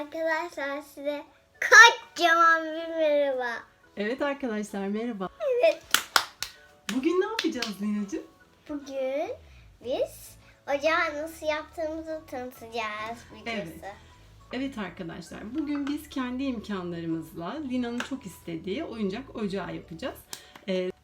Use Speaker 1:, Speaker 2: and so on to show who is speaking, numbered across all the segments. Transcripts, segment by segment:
Speaker 1: Arkadaşlar size kocaman bir merhaba.
Speaker 2: Evet arkadaşlar merhaba.
Speaker 1: Evet.
Speaker 2: Bugün ne yapacağız Lina'cığım?
Speaker 1: Bugün biz ocağı nasıl yaptığımızı tanıtacağız videosu.
Speaker 2: Evet. Evet arkadaşlar bugün biz kendi imkanlarımızla Lina'nın çok istediği oyuncak ocağı yapacağız.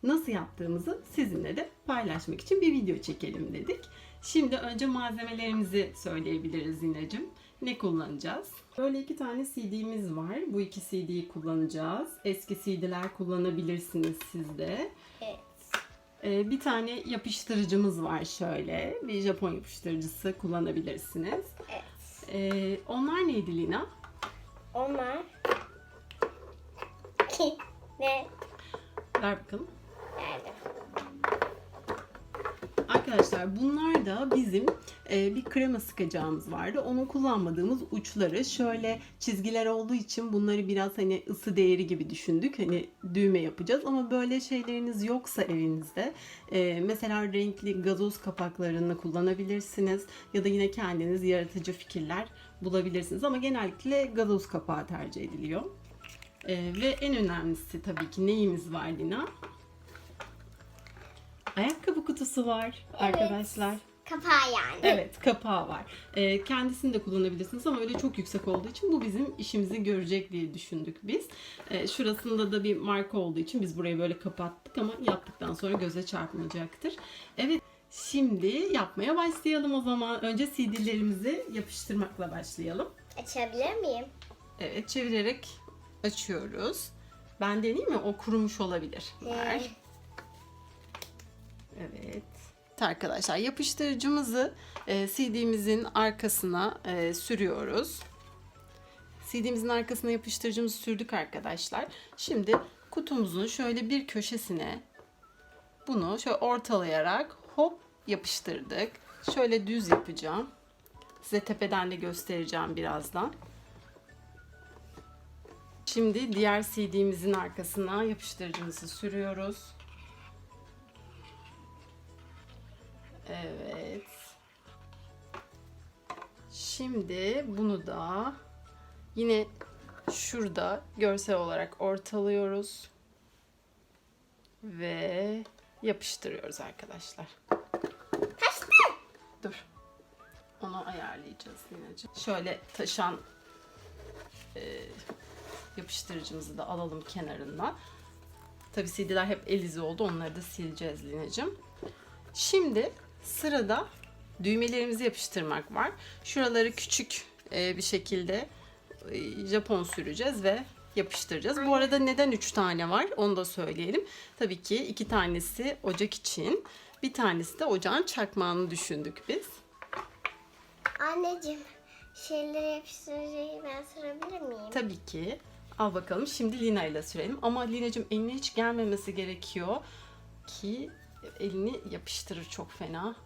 Speaker 2: Nasıl yaptığımızı sizinle de paylaşmak için bir video çekelim dedik. Şimdi önce malzemelerimizi söyleyebiliriz Lina'cığım. Ne kullanacağız? Böyle iki tane CD'miz var. Bu iki CD'yi kullanacağız. Eski CD'ler kullanabilirsiniz siz de.
Speaker 1: Evet.
Speaker 2: Ee, bir tane yapıştırıcımız var şöyle. Bir Japon yapıştırıcısı kullanabilirsiniz.
Speaker 1: Evet.
Speaker 2: Ee, onlar neydi Lina?
Speaker 1: Onlar ne
Speaker 2: Ver bakalım.
Speaker 1: Nerede?
Speaker 2: Arkadaşlar bunlar da bizim e, bir krema sıkacağımız vardı. Onu kullanmadığımız uçları şöyle çizgiler olduğu için bunları biraz hani ısı değeri gibi düşündük. Hani düğme yapacağız ama böyle şeyleriniz yoksa evinizde e, mesela renkli gazoz kapaklarını kullanabilirsiniz ya da yine kendiniz yaratıcı fikirler bulabilirsiniz ama genellikle gazoz kapağı tercih ediliyor. E, ve en önemlisi tabii ki neyimiz var Lina? Ayakkabı kutusu var arkadaşlar.
Speaker 1: Kapağı yani.
Speaker 2: Evet kapağı var. Ee, kendisini de kullanabilirsiniz ama öyle çok yüksek olduğu için bu bizim işimizi görecek diye düşündük biz. Ee, şurasında da bir marka olduğu için biz burayı böyle kapattık ama yaptıktan sonra göze çarpmayacaktır. Evet şimdi yapmaya başlayalım o zaman. Önce CD'lerimizi yapıştırmakla başlayalım.
Speaker 1: Açabilir miyim?
Speaker 2: Evet çevirerek açıyoruz. Ben deneyeyim mi? O kurumuş olabilir. Ver. Evet. Arkadaşlar yapıştırıcımızı e, CD'mizin arkasına e, sürüyoruz. CD'mizin arkasına yapıştırıcımızı sürdük arkadaşlar. Şimdi kutumuzun şöyle bir köşesine bunu şöyle ortalayarak hop yapıştırdık. Şöyle düz yapacağım. Size tepeden de göstereceğim birazdan. Şimdi diğer CD'mizin arkasına yapıştırıcımızı sürüyoruz. Şimdi bunu da yine şurada görsel olarak ortalıyoruz ve yapıştırıyoruz arkadaşlar.
Speaker 1: Taştı.
Speaker 2: Dur. Onu ayarlayacağız Lina'cığım. Şöyle taşan e, yapıştırıcımızı da alalım kenarından. Tabi CD'ler hep el izi oldu. Onları da sileceğiz Lina'cığım. Şimdi sırada düğmelerimizi yapıştırmak var. Şuraları küçük e, bir şekilde e, Japon süreceğiz ve yapıştıracağız. Bu arada neden 3 tane var onu da söyleyelim. Tabii ki iki tanesi ocak için. Bir tanesi de ocağın çakmağını düşündük biz.
Speaker 1: Anneciğim şeyleri yapıştırıcıyı ben sürebilir miyim?
Speaker 2: Tabii ki. Al bakalım şimdi Lina ile sürelim. Ama Lina'cığım eline hiç gelmemesi gerekiyor ki elini yapıştırır çok fena.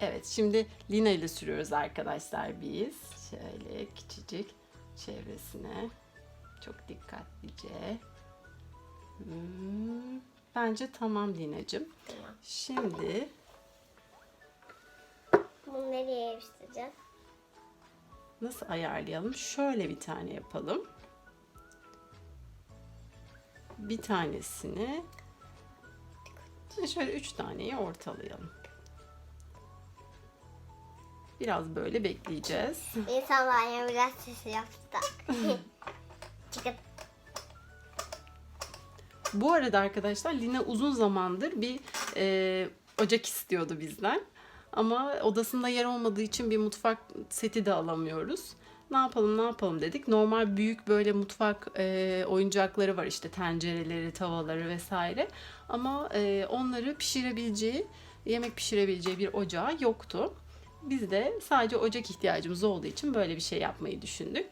Speaker 2: Evet şimdi Lina ile sürüyoruz arkadaşlar biz. Şöyle küçücük çevresine. Çok dikkatlice. Hmm, bence tamam Lina'cığım.
Speaker 1: Tamam.
Speaker 2: Şimdi
Speaker 1: Bunu nereye yapıştıracağız?
Speaker 2: nasıl ayarlayalım? Şöyle bir tane yapalım. Bir tanesini şöyle üç taneyi ortalayalım. Biraz böyle bekleyeceğiz.
Speaker 1: İnsan banyo biraz sesi yaptı. Çıkıp.
Speaker 2: Bu arada arkadaşlar Lina uzun zamandır bir e, ocak istiyordu bizden. Ama odasında yer olmadığı için bir mutfak seti de alamıyoruz. Ne yapalım ne yapalım dedik. Normal büyük böyle mutfak e, oyuncakları var işte tencereleri, tavaları vesaire. Ama e, onları pişirebileceği, yemek pişirebileceği bir ocağı yoktu. Biz de sadece ocak ihtiyacımız olduğu için böyle bir şey yapmayı düşündük.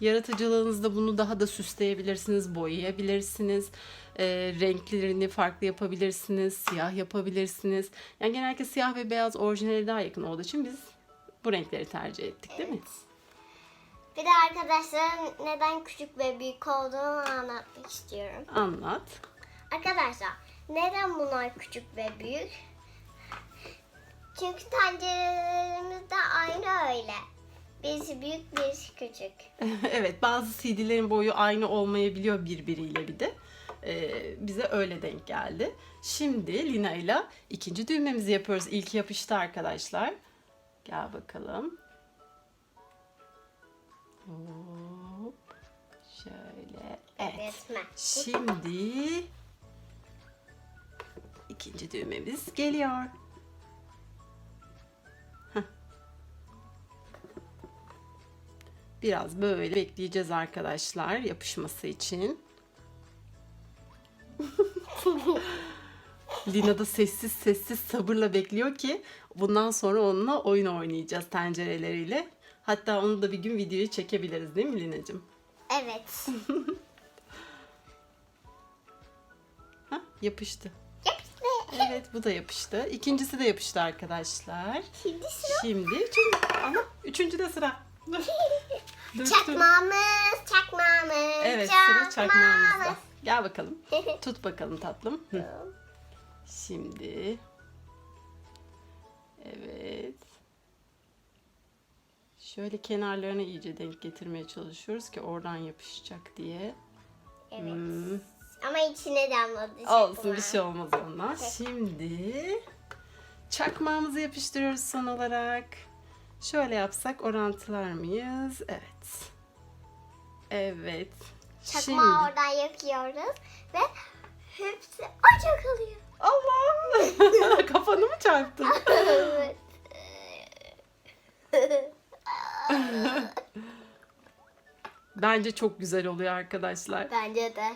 Speaker 2: Yaratıcılığınızda bunu daha da süsleyebilirsiniz, boyayabilirsiniz. E, renklerini farklı yapabilirsiniz, siyah yapabilirsiniz. Yani genellikle siyah ve beyaz orijinale daha yakın olduğu için biz bu renkleri tercih ettik değil mi?
Speaker 1: Bir de arkadaşların neden küçük ve büyük olduğunu anlatmak istiyorum.
Speaker 2: Anlat.
Speaker 1: Arkadaşlar neden bunlar küçük ve büyük? Çünkü tencerelerimiz de aynı öyle. Birisi büyük, birisi küçük.
Speaker 2: evet bazı CD'lerin boyu aynı olmayabiliyor birbiriyle bir de. Ee, bize öyle denk geldi. Şimdi Lina ile ikinci düğmemizi yapıyoruz. İlk yapıştı arkadaşlar. Gel bakalım. Hop. Şöyle. Evet. Şimdi ikinci düğmemiz geliyor. Biraz böyle bekleyeceğiz arkadaşlar yapışması için. Lina da sessiz sessiz sabırla bekliyor ki bundan sonra onunla oyun oynayacağız tencereleriyle. Hatta onu da bir gün videoyu çekebiliriz değil mi Lina'cığım?
Speaker 1: Evet.
Speaker 2: Ha, yapıştı.
Speaker 1: Yapıştı.
Speaker 2: Evet bu da yapıştı. İkincisi de yapıştı arkadaşlar.
Speaker 1: Şimdi sıra.
Speaker 2: Şimdi üçüncü, ama üçüncü de sıra. Dur.
Speaker 1: Çakmağımız, çakmağımız.
Speaker 2: Evet sıra çakmağımızda. Gel bakalım. Tut bakalım tatlım. Hı. Şimdi. Evet. Şöyle kenarlarına iyice denk getirmeye çalışıyoruz ki oradan yapışacak diye.
Speaker 1: Evet.
Speaker 2: Hmm.
Speaker 1: Ama içine damladı.
Speaker 2: Olsun bir şey olmaz ondan. Şimdi çakmağımızı yapıştırıyoruz son olarak. Şöyle yapsak orantılar mıyız? Evet. Evet.
Speaker 1: Çakmağı oradan yakıyoruz ve hepsi ocak alıyor.
Speaker 2: Allah! Kafanı mı çarptın?
Speaker 1: Evet.
Speaker 2: Bence çok güzel oluyor arkadaşlar.
Speaker 1: Bence de.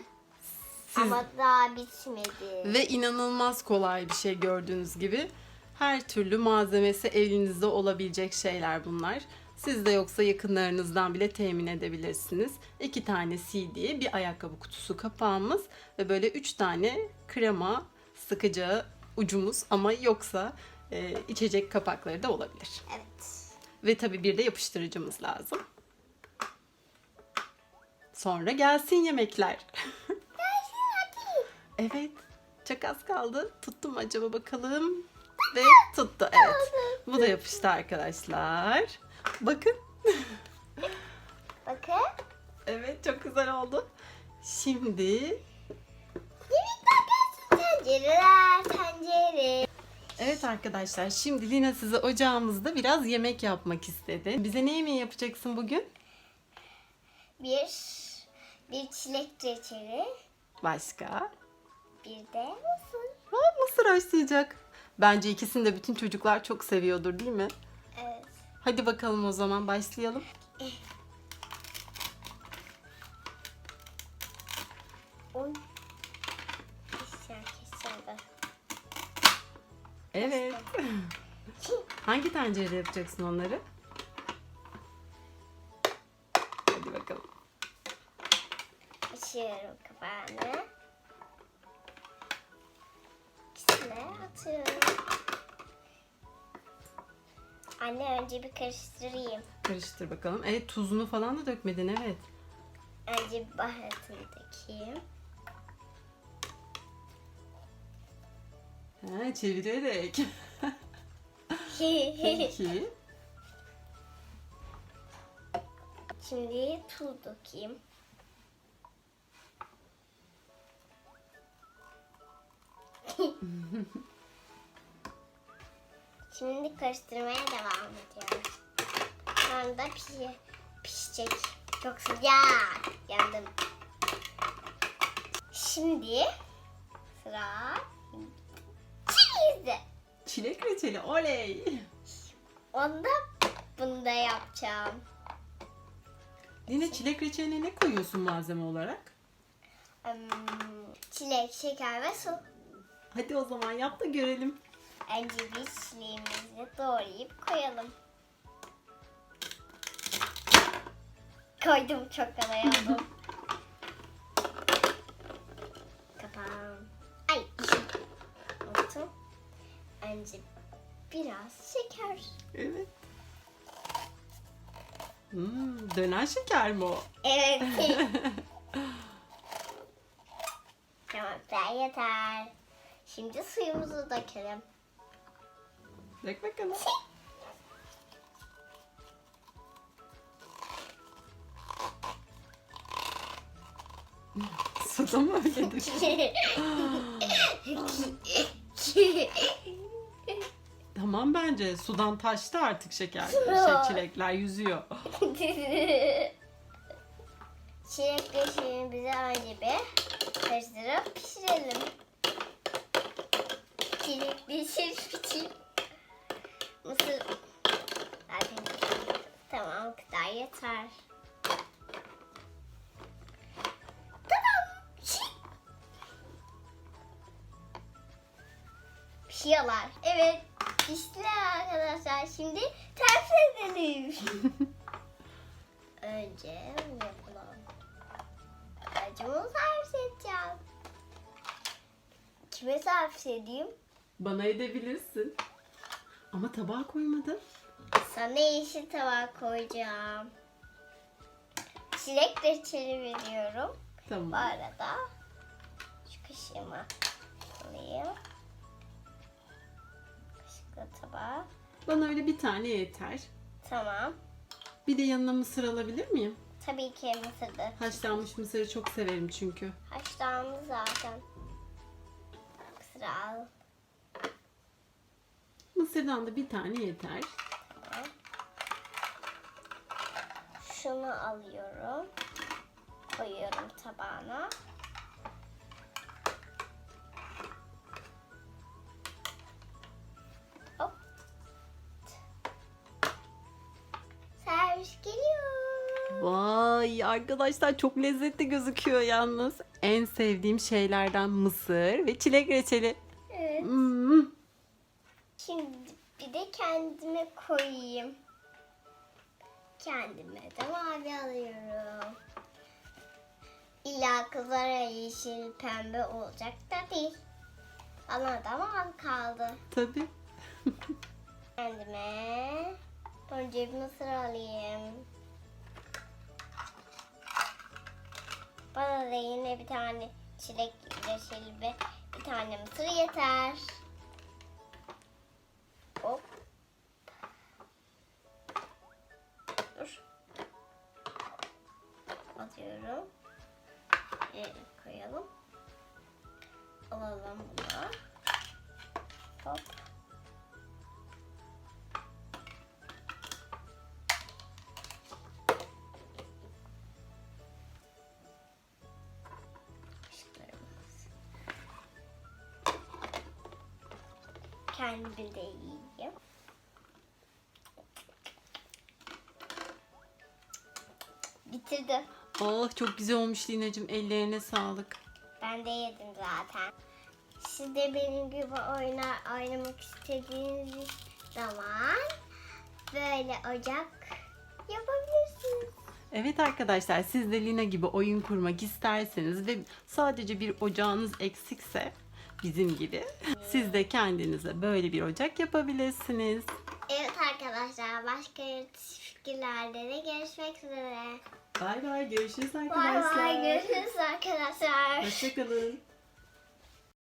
Speaker 2: Siz-
Speaker 1: Ama daha bitmedi.
Speaker 2: Ve inanılmaz kolay bir şey gördüğünüz gibi. Her türlü malzemesi elinizde olabilecek şeyler bunlar. Sizde yoksa yakınlarınızdan bile temin edebilirsiniz. İki tane CD, bir ayakkabı kutusu kapağımız ve böyle üç tane krema sıkacağı ucumuz ama yoksa e, içecek kapakları da olabilir.
Speaker 1: Evet.
Speaker 2: Ve tabii bir de yapıştırıcımız lazım. Sonra gelsin yemekler.
Speaker 1: Gelsin hadi.
Speaker 2: Evet. Çok az kaldı. Tuttum acaba bakalım. Ve tuttu. Evet. Bu da yapıştı arkadaşlar. Bakın.
Speaker 1: Bakın.
Speaker 2: Evet çok güzel oldu. Şimdi.
Speaker 1: Tencereler, tencere.
Speaker 2: evet arkadaşlar şimdi Lina size ocağımızda biraz yemek yapmak istedi. Bize ne yemeği yapacaksın bugün?
Speaker 1: Bir, bir çilek reçeli.
Speaker 2: Başka?
Speaker 1: Bir de mısır.
Speaker 2: Ha, mısır haşlayacak. Bence ikisini de bütün çocuklar çok seviyordur değil mi?
Speaker 1: Evet.
Speaker 2: Hadi bakalım o zaman başlayalım. Evet. Hangi tencerede yapacaksın onları? Hadi bakalım.
Speaker 1: Açıyorum kapağını. Önce bir karıştırayım.
Speaker 2: Karıştır bakalım. Evet tuzunu falan da dökmedin evet.
Speaker 1: Önce bir baharatını dökeyim.
Speaker 2: Ha, çevirerek. Peki.
Speaker 1: Şimdi tuz dökeyim. Şimdi karıştırmaya devam ediyoruz. Şu anda pişi- pişecek. Çok sıcak. Yandım. Şimdi sıra çilekte.
Speaker 2: Çilek reçeli oley.
Speaker 1: Onda bunu da yapacağım.
Speaker 2: Yine çilek reçeline ne koyuyorsun malzeme olarak?
Speaker 1: Çilek, şeker ve su.
Speaker 2: Hadi o zaman yap da görelim.
Speaker 1: Önce biz çileğimizi doğrayıp koyalım. Koydum çok kolay oldu. Kapağım. Ay unuttum. Önce biraz şeker.
Speaker 2: Evet. Hmm, dönen şeker mi o?
Speaker 1: Evet. tamam ben yeter. Şimdi suyumuzu dökelim.
Speaker 2: Dök bakalım. Suda mı öyle Tamam bence sudan taştı artık şeker. Şey, çilekler yüzüyor.
Speaker 1: Çilek döşeğini bize aynı gibi karıştırıp pişirelim. Çilek döşeğini pişirelim. Mısır. Zaten tamam bu kadar yeter. Pişiyorlar. Evet. Piştiler arkadaşlar. Şimdi ters edelim. Önce bunu yapalım. Acımı servis edeceğim. Kime servis edeyim?
Speaker 2: Bana edebilirsin. Ama tabağa koymadın.
Speaker 1: Sana yeşil tabak koyacağım. Çilek reçeli veriyorum. Bu
Speaker 2: Tamam.
Speaker 1: arada şu kaşığımı alayım. Kaşıkla tabağa.
Speaker 2: Bana öyle bir tane yeter.
Speaker 1: Tamam.
Speaker 2: Bir de yanına mısır alabilir miyim?
Speaker 1: Tabii ki mısırdı.
Speaker 2: Haşlanmış mısırı çok severim çünkü.
Speaker 1: Haşlandı zaten. Mısır al.
Speaker 2: Mısırdan da bir tane yeter.
Speaker 1: Şunu alıyorum. Koyuyorum tabağına. Hop. Servis geliyor.
Speaker 2: Vay arkadaşlar çok lezzetli gözüküyor yalnız. En sevdiğim şeylerden mısır ve çilek reçeli.
Speaker 1: Şimdi bir de kendime koyayım. Kendime de mavi alıyorum. İlla kızlara yeşil pembe olacak değil. Bana da mavi kaldı.
Speaker 2: Tabii.
Speaker 1: Kendime önce bir mısır alayım. Bana da yine bir tane çilek reçeli ve bir tane mısır yeter. Alalım bunu. Hop. Kendim de yiyeyim. Bitirdim.
Speaker 2: Oh çok güzel olmuş Lina'cığım. Ellerine sağlık.
Speaker 1: Ben de yedim zaten. Siz de benim gibi oynar oynamak istediğiniz zaman böyle ocak yapabilirsiniz.
Speaker 2: Evet arkadaşlar siz de Lina gibi oyun kurmak isterseniz ve sadece bir ocağınız eksikse bizim gibi siz de kendinize böyle bir ocak yapabilirsiniz.
Speaker 1: Evet arkadaşlar başka yaratıcı fikirlerde de görüşmek üzere.
Speaker 2: Bay bay görüşürüz
Speaker 1: Bay
Speaker 2: arkadaşlar.
Speaker 1: bay görüşürüz arkadaşlar.
Speaker 2: Hoşçakalın.